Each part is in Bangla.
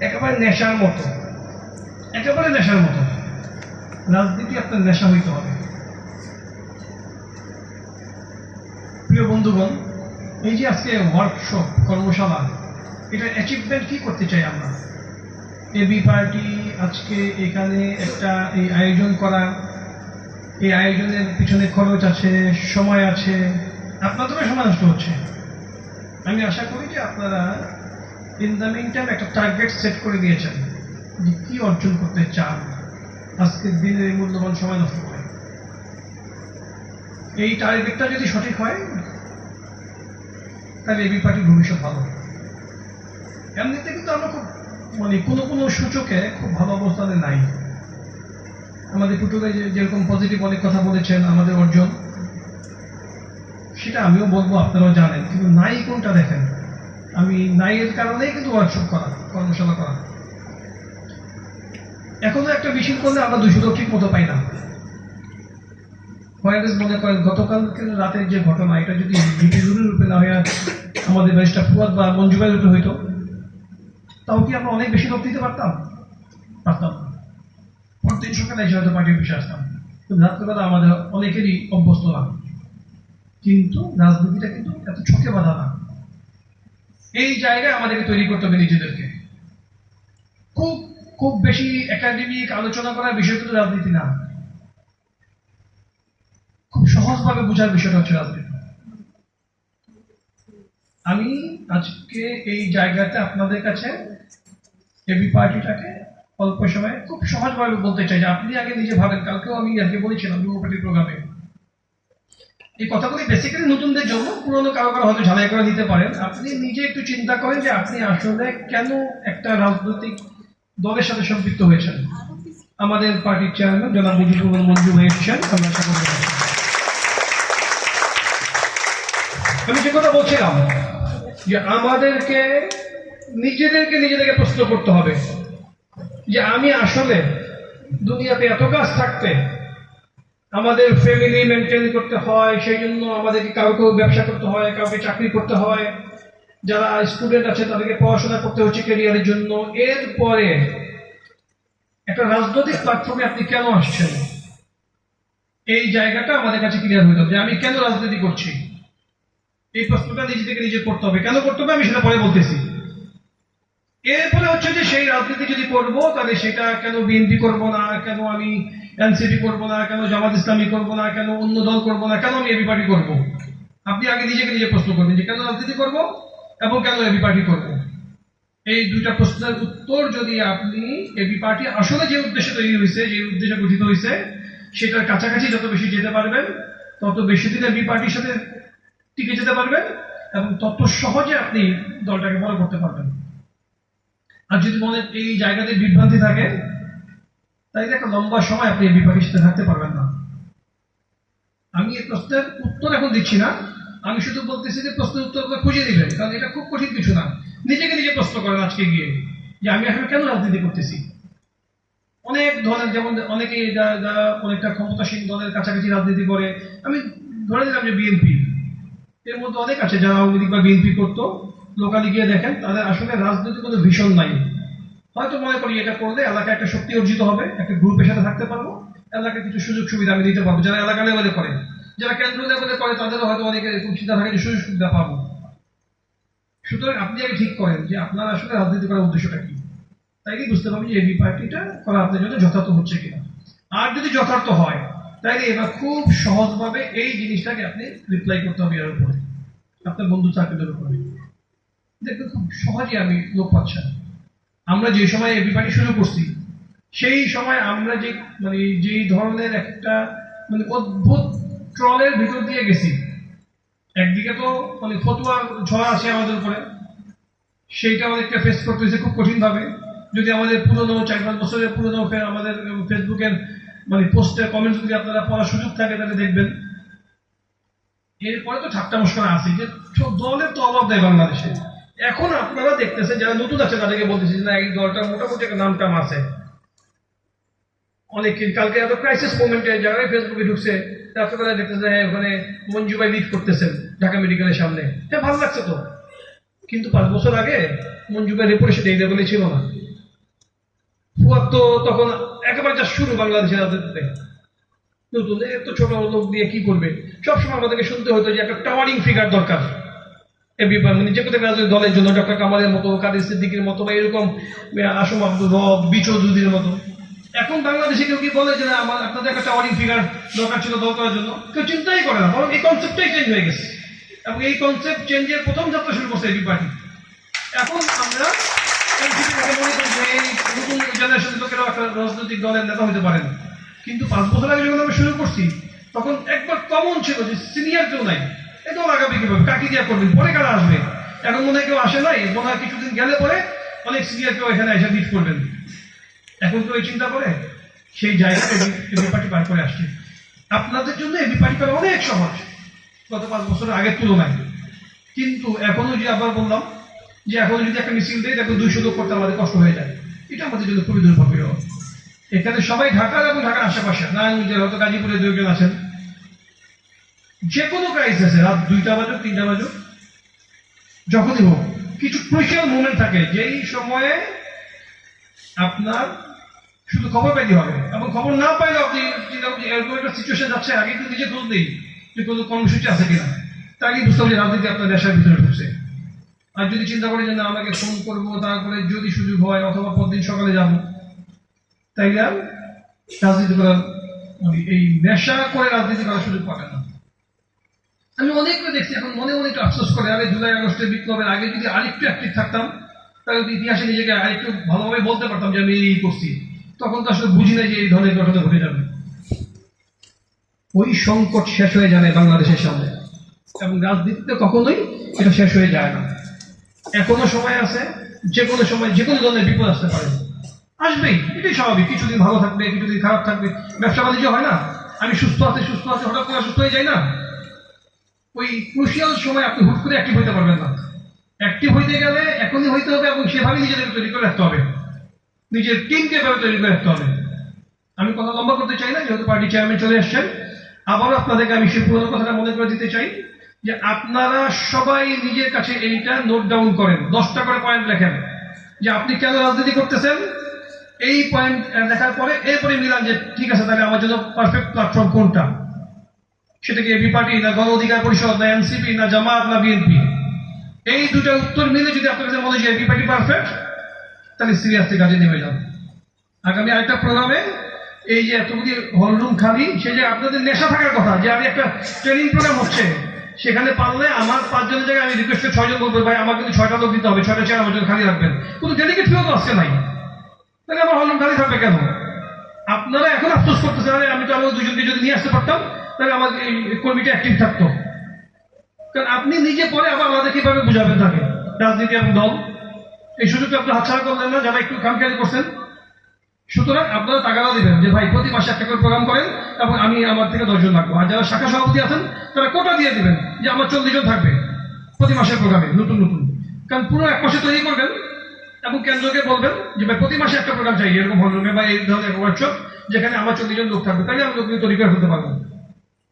একেবারে নেশার মতো। একেবারে নেশার মতো। রাজনীতি আপনার নেশা হইতে হবে। প্রিয় বন্ধুগণ, এই যে আজকে ওয়ার্কশপ কর্মশালা, এটা অ্যাচিভমেন্ট কি করতে চাই আমরা? এবি পার্টি আজকে এখানে একটা এই আয়োজন করা, এই আয়োজনের পিছনে খরচ আছে, সময় আছে, আপনাদেরও সময় নষ্ট হচ্ছে। আমি আশা করি যে আপনারা ইন দ্য মিন টাইম একটা টার্গেট সেট করে দিয়েছেন যে কি অর্জন করতে চান। আজকের দিনের এই মূল্যবান সময় নষ্ট করে এই টার্গেটটা যদি সঠিক হয়, তাহলে এবি পার্টির ভবিষ্যৎ ভালো এমনিতে কিন্তু আমরা খুব মানে কোনো কোনো সূচকে খুব ভালো অবস্থানে নাই। আমাদের পুটুলে যে যেরকম পজিটিভ অনেক কথা বলেছেন, আমাদের অর্জন, সেটা আমিও বলব, আপনারাও জানেন। কিন্তু নাই কোনটা দেখেন। আমি নাইয়ের কারণেই কিন্তু ওয়ার্কশপ করা কর্মশালা করা এখনও একটা মিছিল করলে আমরা দুশো লোক ঠিক মতো পাই না। ফয়েজ মনে করেন গতকালকে রাতের যে ঘটনা, এটা যদি ভিডিওর রূপে না হয়ে আমাদের ব্যারিস্টার ফুয়াদ বা মঞ্জুবাই রূপে হইতো, তাও কি আমরা অনেক বেশি লোক দিতে পারতাম? পারতাম পরদিন সকালে এসে হয়তো পার্টি অফিসে আসতাম। রাত্রেবেলা আমাদের অনেকেরই অভ্যস্ত না কিন্তু রাজনীতিটা কিন্তু এত ছকে বাধা না। এই জায়গায় আমাদেরকে তৈরি করতে হবে নিজেদেরকে। খুব খুব বেশি একাডেমিক আলোচনা করার বিষয় কিন্তু রাজনীতি না। খুব সহজভাবে বোঝার বিষয়টা হচ্ছে রাজনীতি। আমি আজকে এই জায়গাতে আপনাদের কাছে এবি পার্টিটাকে অল্প সময়ে খুব সহজভাবে বলতে চাই যে আপনি আগে নিজে ভাবেন, কালকেও আমি আজকে বলেছিলাম যুব প্রোগ্রামে। এই কথাগুলি বেসিক্যালি নতুনদের জন্য, পুরনো কারও কারও হয়তো ঝালাই করে নিতে পারেন। আপনি নিজে একটু চিন্তা করেন যে আপনি আসলে কেন একটা রাজনৈতিক দলের সাথে সম্পৃক্ত হয়েছেন। আমাদের পার্টির চেয়ারম্যান জনাব মুজিবুর মঞ্জু ভাই এসেছেন। আমরা আমি যে কথা বলছিলাম, যে আমাদেরকে, নিজেদেরকে নিজেদেরকে প্রশ্ন করতে হবে, যে আমি আসলে দুনিয়াতে এত কাজ থাকতে আমাদের ফ্যামিলি মেনটেন করতে হয় সেই জন্য আমাদেরকে কাউকে ব্যবসা করতে হয়, কাউকে চাকরি করতে হয়। যারা স্টুডেন্ট আছে, তাদেরকে পড়াশোনা করতে হচ্ছে ক্যারিয়ারের জন্য। এরপরে একটা রাজনৈতিক প্ল্যাটফর্মে আপনি কেন আসছেন? এই জায়গাটা আমাদের কাছে ক্লিয়ার হয়ে যাবে আমি কেন রাজনীতি করছি? এই প্রশ্নটা নিজে থেকে নিজে করতে হবে। কেন করতে হবে? আমি সেটা পরে বলতেছি। এরপরে হচ্ছে যে সেই রাজনীতি যদি করব, তাহলে সেটা কেন বিএনপি করব না? কেন আমি এনসিপি করব না? কেন জামাত ইসলামী করব না? কেন অন্য দল করব না? কেন আমি এবি পার্টি করব? আপনি আগে নিজেকে নিজে প্রশ্ন করবেন যে কেন রাজনীতি করব এবং কেন এবি পার্টি করব? এই দুইটা প্রশ্নের উত্তর যদি আপনি এবি পার্টি আসলে যে উদ্দেশ্যে তৈরি হয়েছে, যে উদ্দেশ্যে গঠিত হয়েছে, সেটার কাছাকাছি যত বেশি যেতে পারবেন, তত বেশি দিন এবি পার্টির সাথে টিকে যেতে পারবেন এবং তত সহজে আপনি দলটাকে বড় করতে পারবেন। আর যদি মনে এই জায়গাতে বিভ্রান্তি থাকে তাই একটা লম্বা সময় আপনি বিপাকের সাথে থাকতে পারবেন না। আমি এই প্রশ্নের উত্তর এখন দিচ্ছি না। আমি শুধু বলতেছি যে প্রশ্নের উত্তর খুঁজে দিবেন কারণ এটা খুব কঠিন কিছু না। নিজেকে নিজে প্রশ্ন করেন আজকে গিয়ে, যে আমি এখন কেন রাজনীতি করতেছি? অনেক ধরনের, যেমন অনেকে যারা অনেকটা ক্ষমতাসীন দলের কাছাকাছি রাজনীতি করে। আমি ধরে দিলাম যে বিএনপি। এর মধ্যে অনেক আছে যারা আওয়ামী লীগ বা বিএনপি করতো। লোকালি গিয়ে দেখেন তাদের আসলে রাজনৈতিক কোনো ভীষণ নাই। হয়তো মনে করি এটা করলে এলাকায় একটা শক্তি অর্জিত হবে, একটা গ্রুপের সাথে থাকতে পারব, এলাকায় কিছু সুযোগ সুবিধা আমি দিতে পারব। যারা এলাকা লেভেলে করে, যারা কেন্দ্র লেভেলে করে, তাদেরও হয়তো অনেকে এরকম চিন্তা থাকে যে সুযোগ সুবিধা পাবো। সুতরাং আপনি আগে ঠিক করেন যে আপনার আসলে রাজনীতি করার উদ্দেশ্যটা কি। তাই কি বুঝতে পারবেন যে এবি পার্টিটা করা আপনার জন্য যথার্থ হচ্ছে কিনা। আর যদি যথার্থ হয়, তাইলে এবার খুব সহজভাবে এই জিনিসটাকে আপনি রিপ্লাই করতে হবে এর উপরে, আপনার বন্ধু চাকরিদের উপরে। দেখবেন খুব সহজে আমি লোক পাচ্ছেন। আমরা যে সময় এবি পার্টি শুরু করছি, সেই সময় আমরা যে মানে যেই ধরনের একটা মানে অদ্ভুত ট্রলের ভিতর দিয়ে গেছি। একদিকে তো মানে ফতুয়া ঝড় আছে আমাদের উপরে, সেইটা আমাদেরকে ফেস করতে হয়েছে খুব কঠিন ভাবে যদি আমাদের পুরনো চার পাঁচ বছরের পুরনো ফে- আমাদের ফেসবুকের মানে পোস্টের কমেন্ট যদি আপনারা পড়ার সুযোগ থাকে, তাহলে দেখবেন। এরপরে তো ঠাট্টা মস্করা আছে, যে দলের তো অভাব নেই বাংলাদেশে। এখন আপনারা দেখতেছেন, যারা নতুন আছে তাদেরকে বলতেছি না, এই দলটা মোটামুটি একটা নাম টাম আছে। অনেকে কালকে এত ক্রাইসিস মোমেন্টে যারা ফেসবুকে ঢুকছে রাত্রেবেলা দেখতেছে হ্যাঁ ওখানে মঞ্জু ভাই লিড করতেছেন ঢাকা মেডিকেলের সামনে। হ্যাঁ ভালো লাগছে তো। কিন্তু পাঁচ বছর আগে মঞ্জু ভাই রেপুটেশন এই লেভেলে ছিল না। ফুয়াদ তো তখন একেবারে যা শুরু বাংলাদেশের রাজনীতিতে। নতুন, এত ছোট লোক দিয়ে কি করবে? সবসময় আমাদেরকে শুনতে হতো যে একটা টাওয়ারিং ফিগার দরকার। যে কোনো রাজনৈতিক দলের জন্য ডক্টর কামালের মতো, কাদের সিদ্দিকির মতো বা এরকম আসম আব্দুল রব বি চৌধুরীর মতো। এখন বাংলাদেশে কেউ কি বলে যে আমার, আপনাদের একটা টাওয়ারিং ফিগার দরকার ছিল দল করার জন্য কেউ চিন্তাই করে না, বরং এই কনসেপ্টটাই চেঞ্জ হয়ে গেছে। এবং এই কনসেপ্ট চেঞ্জের প্রথম যাত্রা শুরু করছে এবি পার্টি এখন আমরা মনে নতুন জেনারেশনের লোকেরাও একটা রাজনৈতিক দলের নেতা হতে পারেন। কিন্তু পাঁচ বছর আগে যখন আমরা শুরু করছি, তখন একবার কমন ছিল যে সিনিয়র কেউ নাই। এ দল আগাবে কীভাবে কাকি দিয়া করবেন পরে কারা আসবে? এখন মনে হয় কেউ আসে নাই, মনে হয় কিছুদিন গেলে পরে অনেক সিনিয়র কেউ এখানে এসে মিট করবেন। এখন তো এই চিন্তা করে, সেই জায়গাতে এবি পার্টি পার করে আসছে। আপনাদের জন্য এবি পার্টি করা অনেক সহজ গত পাঁচ বছরের আগের তুলনায়। কিন্তু এখনও যে আবার বললাম, যে এখন যদি একটা মিছিল দেয় তাকে দুইশো লোক করতে আমাদের কষ্ট হয়ে যায়। এটা আমাদের জন্য খুবই দুর্ভাগ্য এখানে সবাই ঢাকার এবং ঢাকার আশেপাশে, নারায়ণগঞ্জের হয়তো গাজীপুরে দুইজন আছেন। যে কোনো ক্রাইসিসে রাত দুইটা বাজুক, তিনটা বাজুক, যখনই হোক, কিছু ক্রুশিয়াল মুভমেন্ট থাকে, যেই সময়ে আপনার শুধু খবর পাইতে হবে এবং খবর না পাইলে আপনি চিন্তা করছেন এরকম একটা সিচুয়েশন যাচ্ছে, আগে তো নিজে খোঁজ দিই যে কোনো কর্মসূচি আছে কিনা। তাকে বুঝতে হবে রাজনীতি আপনার দেশের ভিতরে ঢুকছে। আর যদি চিন্তা করেন যে না, আমাকে ফোন করব, তারপরে যদি সুযোগ হয়, অথবা পরদিন সকালে যাব আর রাজনীতি করার মানে এই নেশা করে রাজনীতি করার সুযোগ পাবেন না। আমি অনেককে দেখছি, এখন মনে একটু আফসোস করে আরে জুলাই আগস্টের বিপ্লবের আগে যদি আরেকটু অ্যাক্টিভ থাকতাম, তাহলে ইতিহাসে নিজেকে আরেকটু ভালোভাবে বলতে পারতাম যে আমি এই করছি। তখন তো আসলে বুঝি না যে এই ধরনের ঘটনা ঘটে যাবে। ওই সংকট শেষ হয়ে যাবে বাংলাদেশের সামনে। এবং রাজনীতিতে কখনোই এটা শেষ হয়ে যায় না। এখনও সময় আছে, যে কোনো সময় যে কোনো ধরনের বিপদ আসতে পারে। আসবেই, এটাই স্বাভাবিক। কিছুদিন ভালো থাকবে, কিছুদিন খারাপ থাকবে। ব্যবসা বাণিজ্য হয় না। আমি সুস্থ আছি সুস্থ আছি, হঠাৎ করে সুস্থ হয়ে যাই না? ওই ক্রুশিয়াল সময় আপনি হুট করে অ্যাক্টিভ হইতে পারবেন না। অ্যাক্টিভ হইতে গেলে এখনই হইতে হবে এবং সেভাবে নিজেদের তৈরি করে রাখতে হবে। নিজের টিমকে এভাবে তৈরি করে রাখতে হবে। আমি কথা লম্বা করতে চাই না, যেহেতু পার্টি চেয়ারম্যান চলে এসছেন। আবারও আপনাদেরকে আমি সেই পুরোনো কথাটা মনে করে দিতে চাই যে আপনারা সবাই নিজের কাছে এইটা নোট ডাউন করেন। দশটা করে পয়েন্ট লেখেন। যে আপনি কেন রাজনীতি করতেছেন? এই পয়েন্ট লেখার পরে এরপরে মিলান যে ঠিক আছে, তাহলে আমার জন্য পারফেক্ট প্ল্যাটফর্ম কোনটা? সেটা কি এবি পার্টি না গণ অধিকার পরিষদ, না এনসিপি, না জামাত, না বিএনপি। এই দুটো উত্তর মিলে যদি আপনার কাছে হয় যে এবি পার্টি পারফেক্ট তাহলে সিরিয়াসলি কাজে নেমে যান আগামী আরেকটা প্রোগ্রামে এই যে এতগুলি হলরুম খালি সে যে আপনাদের নেশা থাকার কথা, যে আমি একটা ট্রেনিং প্রোগ্রাম হচ্ছে, সেখানে পারলে আমার পাঁচজনের জায়গায় আমি রিকোয়েস্ট ছয়জন বলব, ভাই আমার কিন্তু ছয়টা লোক দিতে হবে, ছয়টা চেয়ার আমার জন্য খালি রাখবেন। কোনো ডেলিগেট ফিও তো আসছে নাই। তাহলে আমার হলরুম খালি থাকবে কেন? আপনারা এখন আফসোস করতেছেন, আরে, আমি তো আমার দুজনকে যদি নিয়ে আসতে পারতাম তাহলে আমার এই কর্মীটা অ্যাক্টিভ থাকতো। কারণ আপনি নিজে পরে আবার আমাদের কীভাবে বুঝাবেন তাকে? রাজনীতি এবং দল। এই সুযোগটা আপনি হাতছাড়া করলেন না, যারা একটু খামখেয়ালি করছেন। সুতরাং আপনারা টাকাটা দিবেন যে, ভাই, প্রতি মাসে একটা করে প্রোগ্রাম করেন এবং আমি আমার থেকে দশজন রাখব আর যারা শাখা সভাপতি আছেন, তারা কোটা দিয়ে দিবেন যে, আমার চল্লিশ জন থাকবে প্রতি মাসের প্রোগ্রামে, নতুন নতুন। কারণ পুরো এক মাসে তৈরি করবেন এবং কেন্দ্রকে বলবেন যে, ভাই, প্রতি মাসে একটা প্রোগ্রাম চাই। এরকম হলরুমে বা এই ধরনের ওয়ার্কশপ যেখানে আমার চল্লিশ জন লোক থাকবে। তাহলে আমি লোকগুলি তৈরি করে ফেলতে পারব।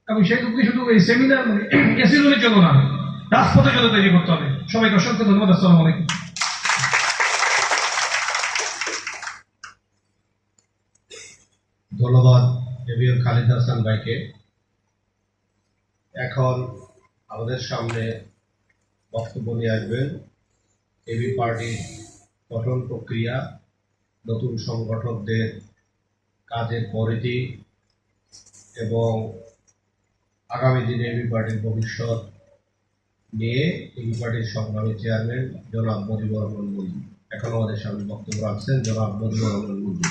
এবং সেই লোকগুলি শুধু এই সেমিনার মানে এসি রুমের জন্য না। রাজপথের জন্য তৈরি করতে হবে। সবাইকে অসংখ্য ধন্যবাদ, আসসালামু আলাইকুম। ধন্যবাদ, এবিএম খালিদ হাসান ভাইকে। এখন আমাদের সামনে বক্তব্য নিয়ে আসবেন এবি পার্টির গঠন প্রক্রিয়া, নতুন সংগঠকদের কাজের পরিধি এবং আগামী দিনে এবি পার্টির ভবিষ্যৎ নিয়ে এবি পার্টির সংগ্রামী চেয়ারম্যান জনাব মজিবুর রহমান মুন্সি এখন আমাদের সামনে বক্তব্য রাখছেন জনাব মজিবুর রহমান মুন্সি